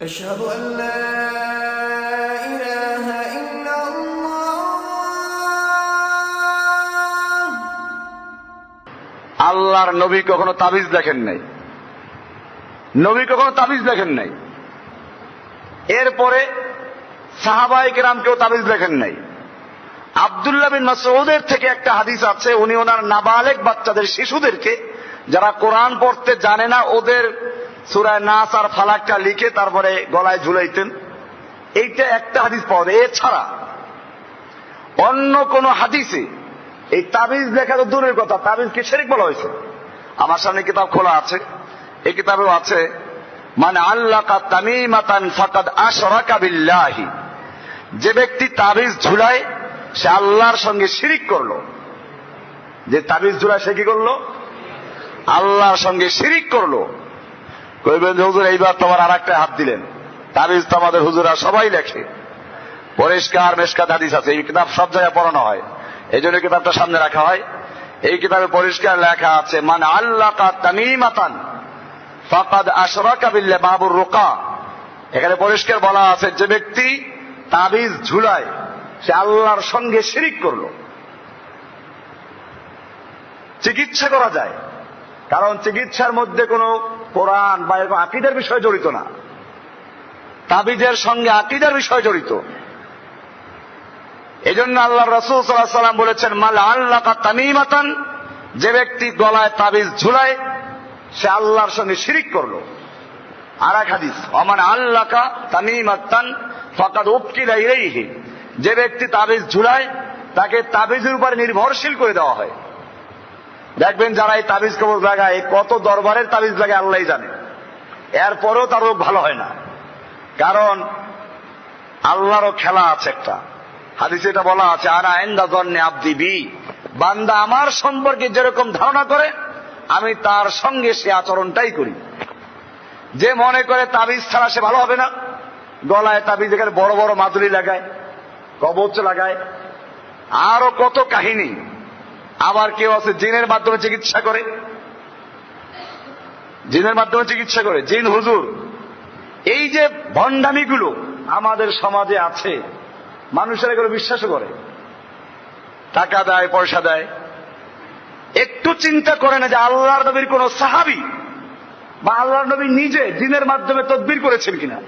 أشهد أن لا إله إلا الله আল্লাহর নবী কখনো তাবিজ দেখেন নাই নবী কখনো তাবিজ দেখেন নাই এরপরে সাহাবাই কেরাম কেউ তাবিজ দেখেন নাই আবদুল্লাহ বিন মাসউদের থেকে একটা হাদিস আছে উনি ওনার নাবালেক বাচ্চাদের শিশুদেরকে যারা কোরআন পড়তে জানে না ওদের সুরায় নাস আর ফালাকটা লিখে তারপরে গলায় ঝুলাইতেন। এইটা একটা হাদিস পাওয়া যায়। এছাড়া অন্য কোন হাদিসে এই তাবিজ লেখা তো দূরের কথা তাবিজ কি শেরিক বলা হয়েছে। আমার সামনে কিতাব খোলা আছে। এই কিতাবেও আছে মানে আল্লাহ তামিমাতান ফাকাদ আশরাকা বিল্লাহি। যে ব্যক্তি তাবিজ ঝুলায়, সে আল্লাহর সঙ্গে শিরিক করল। যে তাবিজ ঝুলায়, সে কি করল? আল্লাহর সঙ্গে শিরিক করল। কইবেন যে, হুজুর, এইবার তোমার আর একটা হাত দিলেন। তাবিজ তো আমাদের হুজুরা সবাই লেখে। পরিষ্কার মেশকাত হাদিস আছে, এই কিতাব সব জায়গায় পড়ানো হয়। এই জন্য কিতাবটা সামনে রাখা হয়। এই কিতাবে পরিষ্কার লেখা আছে মানে আল্লাহ তামিমাতান ফাকাদ আশরাকা বাবুর রোকা। এখানে পরিষ্কার বলা আছে, যে ব্যক্তি তাবিজ ঝুলায়, সে আল্লাহর সঙ্গে শিরিক করল। চিকিৎসা করা যায়। কারণ চিকিৎসার মধ্যে কোনো কোরআন বা এরকম আকিদের বিষয় জড়িত না। তাবিজের সঙ্গে আকিদের বিষয় জড়িত। এই জন্য আল্লাহ রসুল সাল্লাহ সাল্লাম বলেছেন, মাল আল্লাহ তামিমাতান যে ব্যক্তি গলায় তাবিজ ঝুলায়, সে আল্লাহর সঙ্গে শিরিক করল। আর এক হাদিস অমান আল্লাকা তামিমাতান, ফাকাদ উপকিলা ইলাইহি যে ব্যক্তি তাবিজ ঝুলায়, তাকে তাবিজের উপর নির্ভরশীল করে দেওয়া হয়। দেখবেন যারা এই তাবিজ কবর লাগায়, কত দরবারের তাবিজ লাগায় আল্লাহ জানে। এরপরেও তার রোগ ভালো হয় না। কারণ আল্লাহরও খেলা আছে একটা। হাদিসে এটা বলা আছে আর এন্দা জন্নে আব্দি বি। বান্দা আমার সম্পর্কে যেরকম ধারণা করে, আমি তার সঙ্গে সে আচরণটাই করি। যে মনে করে তাবিজ ছাড়া সে ভালো হবে না, গলায় তাবিজ, এখানে বড় বড় মাদুরি লাগায়, কবচ লাগায় আরও কত কাহিনী। আবার কেউ আছে জিনের মাধ্যমে চিকিৎসা করে? জিনের মাধ্যমে চিকিৎসা করে? জিন হুজুর, এই যে ভণ্ডামিগুলো আমাদের সমাজে আছে, মানুষের এগুলো বিশ্বাস করে। টাকা দেয়, পয়সা দেয়। একটু চিন্তা করে না যে আল্লাহর নবীর কোন সাহাবি বা আল্লাহর নবী নিজে দিনের মাধ্যমে তদবির করেছেন কিনা?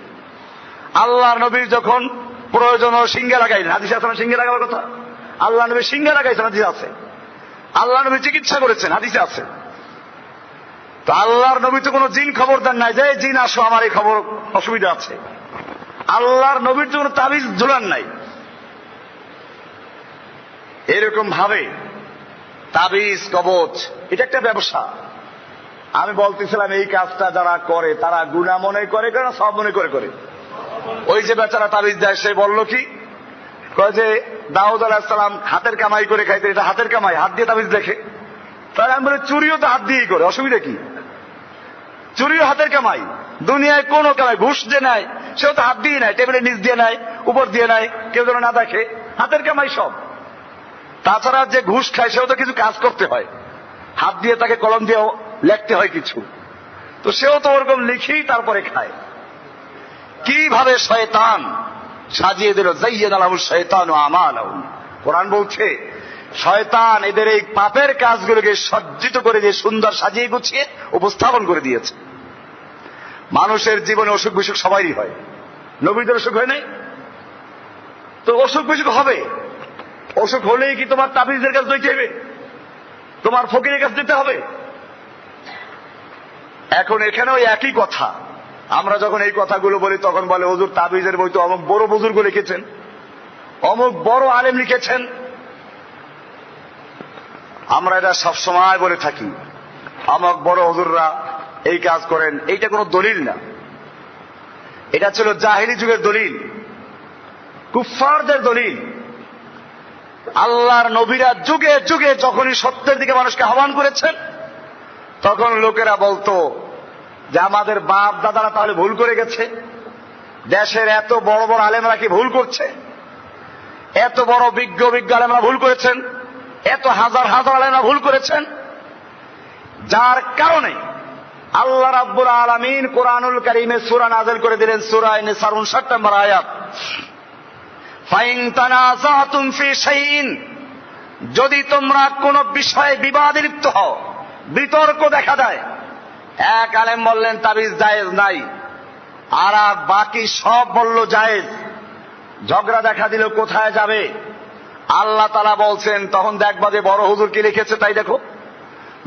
আল্লাহর নবীর যখন প্রয়োজন সিঙ্গে লাগাইলেন। হাদিস আছে সিঙ্গে লাগাবার কথা? আল্লাহ নবী সিঙ্গে লাগাইছেন, হাদিস আছে। আল্লাহ নবী চিকিৎসা করেছেন, হাদিসে আছে। তো আল্লাহর নবী তো কোনো জিন খবর দেন নাই, যে জিন আসো, আমার এই খবর অসুবিধা আছে। আল্লাহর নবীর তো কোনো তাবিজ ঝুলান নাই। এরকম ভাবে তাবিজ, কবচ, এটা একটা ব্যবসা। আমি বলতেছিলাম, এই কাজটা যারা করে, তারা গুণা মনে করে করে না সব মনে করে করে? ওই যে বেচারা তাবিজ দেয়, সে বলল কি কয় যে, দাউদ আলাহিসাল্লাম হাতের কামাই করে খাইতে এটা হাতের কামাই, হাত দিয়ে তাবিজ দেখে তাহলে আমি বলি, চুরিও তো হাত দিয়েই করে, অসুবিধা কি? চুরিও হাতের কামাই, দুনিয়ায় কোনো কামাই, ঘুষ যে নেয়, সেও তো হাত দিয়ে নেয় টেবিলের নিচ দিয়ে নেয়, উপর দিয়ে নেয়, কেউ যেন না দেখে, হাতের কামাই সব। তাছাড়া যে ঘুষ খায়, সেও তো কিছু কাজ করতে হয়। হাত দিয়ে তাকে কলম দিয়েও লিখতে হয় কিছু। তো সেও তো ওরকম লিখেই তারপরে খায়। কীভাবে শয়তান সাজিয়ে দিল ও আমাল কোরআন বলছে, শয়তান এদের এই পাপের কাজগুলোকে সজ্জিত করে দিয়ে সুন্দর সাজিয়ে গুছিয়ে উপস্থাপন করে দিয়েছে। মানুষের জীবনে অসুখ বিসুখ সবারই হয়। নবীদের অসুখ হয় নাই? তো অসুখ বিসুখ হবে। অসুখ হলেই কি তোমার তাবিজের কাছে দইতে হবে তোমার ফকিরের কাছে দিতে হবে? এখন এখানেও একই কথা। আমরা যখন এই কথাগুলো বলি, তখন বলে হজুর তাবিজের বই তো অমুক বড় বুজুর্গ লিখেছেন, অমুক বড় আলেম লিখেছেন। আমরা এটা সবসময় বলে থাকি, অমুক বড় হজুররা এই কাজ করেন, এইটা কোনো দলিল না। এটা ছিল জাহিরি যুগের দলিল কুফারদের দলিল। আল্লাহর নবীরা যুগে যুগে যখনই সত্যের দিকে মানুষকে আহ্বান করেছেন, তখন লোকেরা বলতো যে আমাদের বাপ দাদারা তাহলে ভুল করে গেছে। দেশের এত বড় বড় আলেমরা কি ভুল করছে? এত বড় বিজ্ঞ বিজ্ঞ আলেমরা ভুল করেছেন? এত হাজার হাজার আলেমরা ভুল করেছেন? যার কারণে আল্লাহ রাব্বুল আলামিন কোরআনুল কারীমে সুরা নাযিল করে দিলেন সূরা নিসার 59 নম্বর আয়াত। যদি তোমরা কোন বিষয়ে বিবাদে লিপ্ত হও, বিতর্ক দেখা দেয় এক আলেম বললেন, তাবিজ জায়েজ নাই। আর আর বাকি সব বলল, জায়েজ। ঝগড়া দেখা দিল, কোথায় যাবে? আল্লাহ তালা বলছেন, তখন দেখবা যে বড় হুজুর কি লিখেছে, তাই দেখো।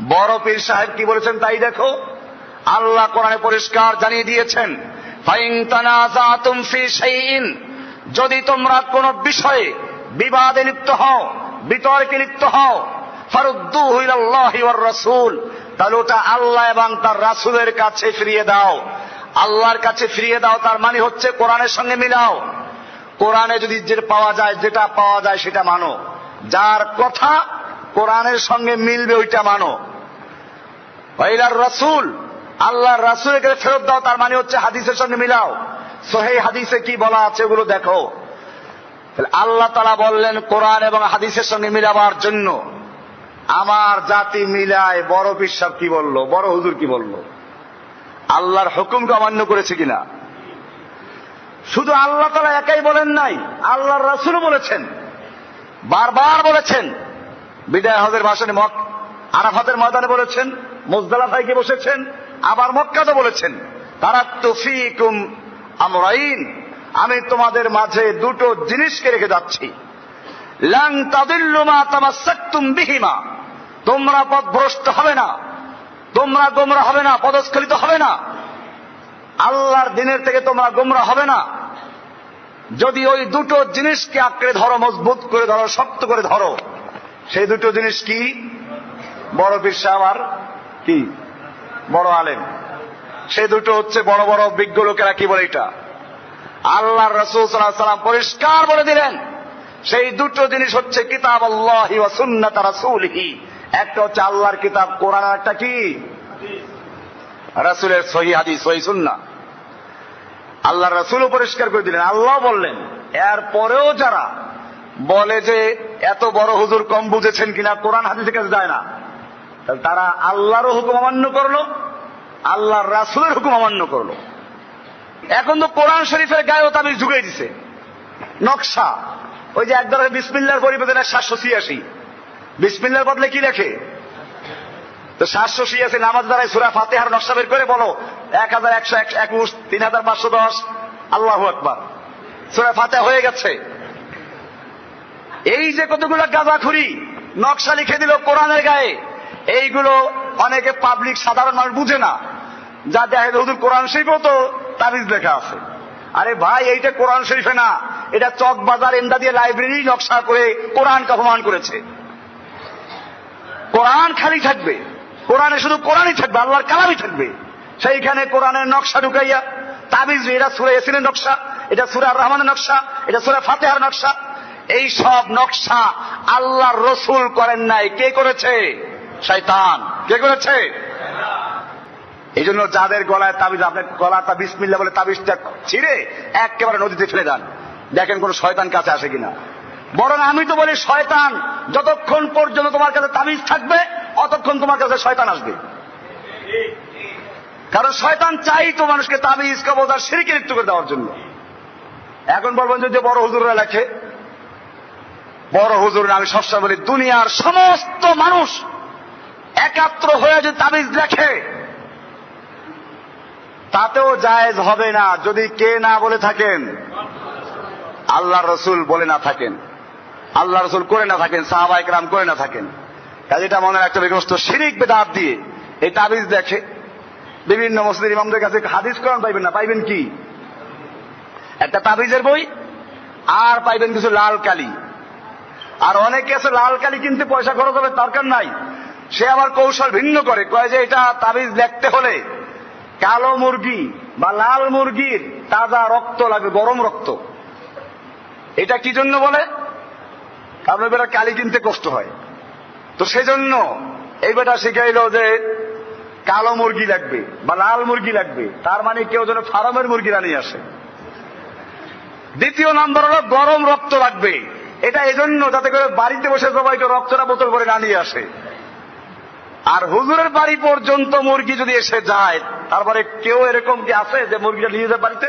বড় পীর সাহেব কি বলেছেন, তাই দেখো। আল্লাহ কোরআনে পরিষ্কার জানিয়ে দিয়েছেন যদি তোমরা কোন বিষয়ে বিবাদে লিপ্ত হও, বিতর্কে লিপ্ত হও ফারুদ্দু রাসূল। তাহলে ওটা আল্লাহ এবং তার রাসূলের কাছে ফিরিয়ে দাও। আল্লাহর কাছে ফিরিয়ে দাও, তার মানে হচ্ছে কোরআনের সঙ্গে মিলাও। কোরআনে যদি যে পাওয়া যায়, যেটা পাওয়া যায় সেটা মানো। যার কথা কোরআনের সঙ্গে মিলবে ওইটা মানো। ওইলার রাসূল, আল্লাহর রাসূলের কাছে ফেরত দাও, তার মানে হচ্ছে হাদিসের সঙ্গে মিলাও। সোহেই হাদিসে কি বলা আছে ওগুলো দেখো। আল্লাহ তালা বললেন, কোরআন এবং হাদিসের সঙ্গে মিলাবার জন্য। আমার জাতি মিলায় বড় পিসাব কি বলল? বড় হুজুর কি বলল? আল্লাহর হুকুমকে অমান্য করেছে কিনা? শুধু আল্লাহ তালা একাই বলেন নাই, আল্লাহর রাসুলও বলেছেন। বারবার বলেছেন। বিদায় হজের ভাষণে মক, আরাফাতের ময়দানে বলেছেন, মোজদালাফায় গিয়ে বসেছেন, আবার মক্কাতে বলেছেন। তারা তুফিকুম আমরাইন, আমি তোমাদের মাঝে দুটো জিনিসকে রেখে যাচ্ছি। লাং তাদিল্লুমা তামাসাক্তুম বিহিমা। তোমরা পথভ্রষ্ট হবে না। তোমরা গোমরা হবে না, পদস্খলিত হবে না। আল্লাহর দিনের থেকে তোমরা গোমরা হবে না। যদি ওই দুটো জিনিসকে আঁকড়ে ধরো, মজবুত করে ধরো, শক্ত করে ধরো, সেই দুটো জিনিস কি? বড় সাহেব আর কি? বড় আলেম। সে দুটো হচ্ছে বড় বড় বিজ্ঞ লোকেরা কি বলে এটা? আল্লাহ রসুল সাল্লাহ পরিষ্কার বলে দিলেন, সেই দুটো জিনিস হচ্ছে কিতাব আল্লাহ সুন্নাত রাসূলিহি। একটা হচ্ছে আল্লাহর কিতাব কোরআন একটা কি? রাসূলের সহি হাদি সহি সুন্না আল্লাহ রাসূলও পরিষ্কার করে দিলেন আল্লাহ বললেন এর পরেও যারা বলে যে এত বড় হুজুর কম বুঝেছেন কিনা কোরআন হাদিসের কাছে যায় না তারা আল্লাহরও হুকুম অমান্য করল আল্লাহর রাসুলের হুকুম অমান্য করল। এখন তো কোরআন শরীফের গায়েও তাবিজ ঢুকে দিছে। নকশা ওই যে এক ধরনের বিসমিল্লার পরিবেদনের সাতশো ছিয়াশি। বিসমিল্লার বদলে কি লেখে? তো সাতশো ছিয়াশি নামাজ দ্বারাই সুরা ফাতেহার নকশা বের করে বলো, এক হাজার একশো একুশ তিন হাজার পাঁচশো দশ। আল্লাহ আকবার। সুরা ফাতে হয়ে গেছে। এই যে কতগুলো গাঁজাখুরি নকশা লিখে দিল কোরআনের গায়ে, এইগুলো অনেকে পাবলিক সাধারণ মানুষ বুঝে না। যা দেখে হুজুর কোরআন শরীফেও তো তাবিজ লেখা আছে। আরে ভাই, এইটা কোরআন শরীফে না, এটা চক বাজার এন্দা দিয়ে লাইব্রেরি নকশা করে কোরআনকে অপমান করেছে। কোরআন খালি থাকবে। কোরআনে শুধু কোরআনই থাকবে, আল্লাহর কালামই থাকবে। সেইখানে কোরআনের নকশা ঢুকাইয়া তাবিজ, এটা সুরে এসিনের নকশা, এটা সুরা রহমানের নকশা, এটা সুরা ফাতেহার নকশা। এই সব নকশা আল্লাহর রসুল করেন নাই। কে করেছে? শয়তান। কে করেছে? এই জন্য যাদের গলায় তাবিজ আপনার গলাটা বিসমিল্লা বলে তাবিজটা ছিঁড়ে একেবারে নদীতে ফেলে দেন। দেখেন কোন শয়তান কাছে আসে কিনা। বরং আমি তো বলি শয়তান, যতক্ষণ পর্যন্ত তোমার কাছে তাবিজ থাকবে, অতক্ষণ তোমার কাছে শয়তান আসবে। কারণ শয়তান চাই তো মানুষকে তাবিজ, কবজ সিরিকে লিপ্ত করে দেওয়ার জন্য। এখন বলবেন যে বড় হুজুররা লেখে, বড় হুজুর আমি সবসময় বলি, দুনিয়ার সমস্ত মানুষ একাত্র হয়ে যদি তাবিজ লেখে, তাতেও জায়েজ হবে না যদি কে না বলে থাকেন। আল্লাহ রসুল বলে না থাকেন। আল্লাহ রসুল করে না থাকেন সাহাবাইক রাম করে না থাকেন। কাজে এটা মনে রাখতে হবে সমস্ত শিরিক, বেদাত দিয়ে। এই তাবিজ দেখে বিভিন্ন মসজিদ ইমামদের কাছে হাদিস কোরআন পাইবেন না, পাইবেন কি? একটা তাবিজের বই, আর পাইবেন কিছু লাল কালি। আর অনেকে আছে, লাল কালি কিনতে পয়সা খরচ হবে, দরকার নাই। সে আবার কৌশল ভিন্ন করে, কয় যে এটা তাবিজ দেখতে হলে কালো মুরগি বা লাল মুরগির তাজা রক্ত লাগবে, গরম রক্ত। এটা কি জন্য বলে? কারণ বেটা কালি কিনতে কষ্ট হয়। তো সেজন্য এই বেটা শিখাইল যে কালো মুরগি লাগবে বা লাল মুরগি লাগবে, তার মানে কেউ যেন ফার্মের মুরগি নিয়ে আসে। দ্বিতীয় নাম্বার হলো গরম রক্ত লাগবে। এটা এজন্য যাতে করে বাড়িতে বসে সবাইকে রক্তটা বোতল করে না নিয়ে আসে। আর হুজুরের বাড়ি পর্যন্ত মুরগি যদি এসে যায়, তারপরে কেউ এরকম কি আছে যে মুরগিটা নিয়ে যায় বাড়িতে?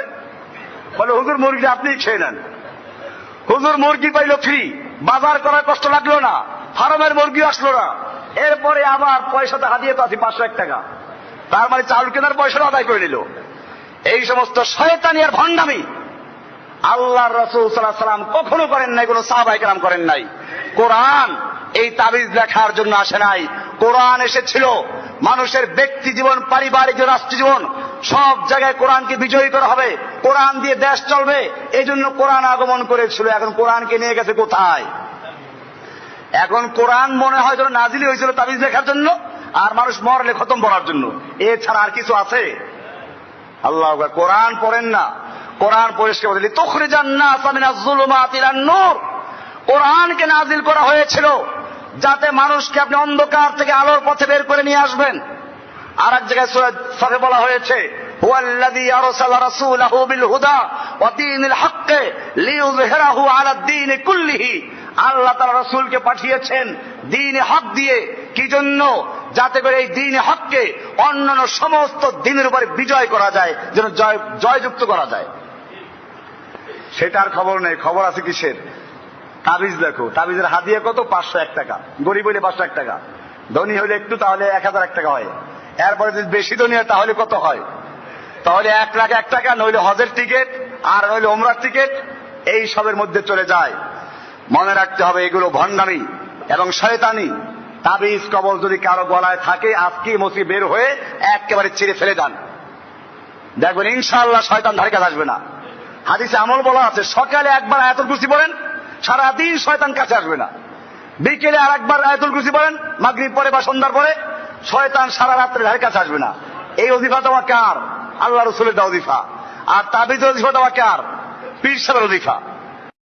বলে, হুজুর, মুরগিটা আপনি খেয়ে নেন। হুজুর, মুরগি পাইল ফ্রি বাজার করার কষ্ট লাগল না ফার্মের মুরগি আসলো না। এরপরে আবার পয়সা দেখা দিয়ে তো আছি পাঁচশো এক টাকা। তার মানে চাউল কেনার পয়সা আদায় করে নিল। এই সমস্ত শয়তানি আর ভণ্ডামি আল্লাহ রসুল সাল্লাহ সাল্লাম কখনো করেন নাই, কোন সাহাবাই কালাম করেন নাই। কোরআন এই তাবিজ লেখার জন্য আসে নাই। কোরআন এসেছিল মানুষের ব্যক্তি জীবন, পারিবারিক রাষ্ট্র জীবন, সব জায়গায় কোরআনকে বিজয়ী করা হবে। কোরআন দিয়ে দেশ চলবে। এই জন্য কোরআন আগমন করেছিল। এখন কোরআনকে নিয়ে গেছে কোথায়? এখন কোরআন মনে হয় যেন নাজিলি হয়েছিল তাবিজ লেখার জন্য, আর মানুষ মরলে খতম পড়ার জন্য। এছাড়া আর কিছু আছে? আল্লাহ কোরআন পড়েন না। কোরআন পরিষ্কার কোরআনকে নাজিল করা হয়েছিল। যাতে মানুষকে আপনি অন্ধকার থেকে আলোর পথে বের করে নিয়ে আসবেন। আর এক জায়গায় বলা হয়েছে আল্লাহ তাআলা রাসূলকে পাঠিয়েছেন দ্বীন হক দিয়ে। কি জন্য? যাতে করে এই দ্বীন হককে অন্যান্য সমস্ত দিনের উপরে বিজয় করা যায়, যেন জয় জয়যুক্ত করা যায়। সেটার খবর নেই। খবর আছে কিসের? তাবিজ দেখো, তাবিজের হাদিয়া কত? পাঁচশো এক টাকা। গরিব হইলে পাঁচশো এক টাকা। ধনী হইলে একটু, তাহলে এক হাজার এক টাকা হয়। এরপরে যদি বেশি ধনী হয়, তাহলে কত হয়? তাহলে এক লাখ এক টাকা, নইলে হজের টিকিট আর নইলে ওমরার টিকিট, এই সবের মধ্যে চলে যায়। মনে রাখতে হবে, এগুলো ভণ্ডামি এবং শয়তানি। তাবিজ কবল যদি কারও গলায় থাকে, আজকে মসি বের হয়ে একেবারে ছিঁড়ে ফেলে দেন। দেখবেন ইনশাআল্লাহ শয়তান ধারে কাছে আসবে না। হাদিসে আমল বলা আছে, সকালে একবার আয়াতুল কুরসি পড়েন সারাদিন শয়তান কাছে আসবে না। বিকেলে আর একবার আয়তুল কুসি পড়েন, মাগরীব পরে বা সন্ধ্যার পরে, শয়তান সারা রাত্রে ধারে কাছে আসবে না। এই অধিফা দেওয়া কার? আল্লাহ রসুলের দেওয়া অধিফা আর তাবিজ অধিফা দেওয়া কার? পীর সাহেবের অধিফা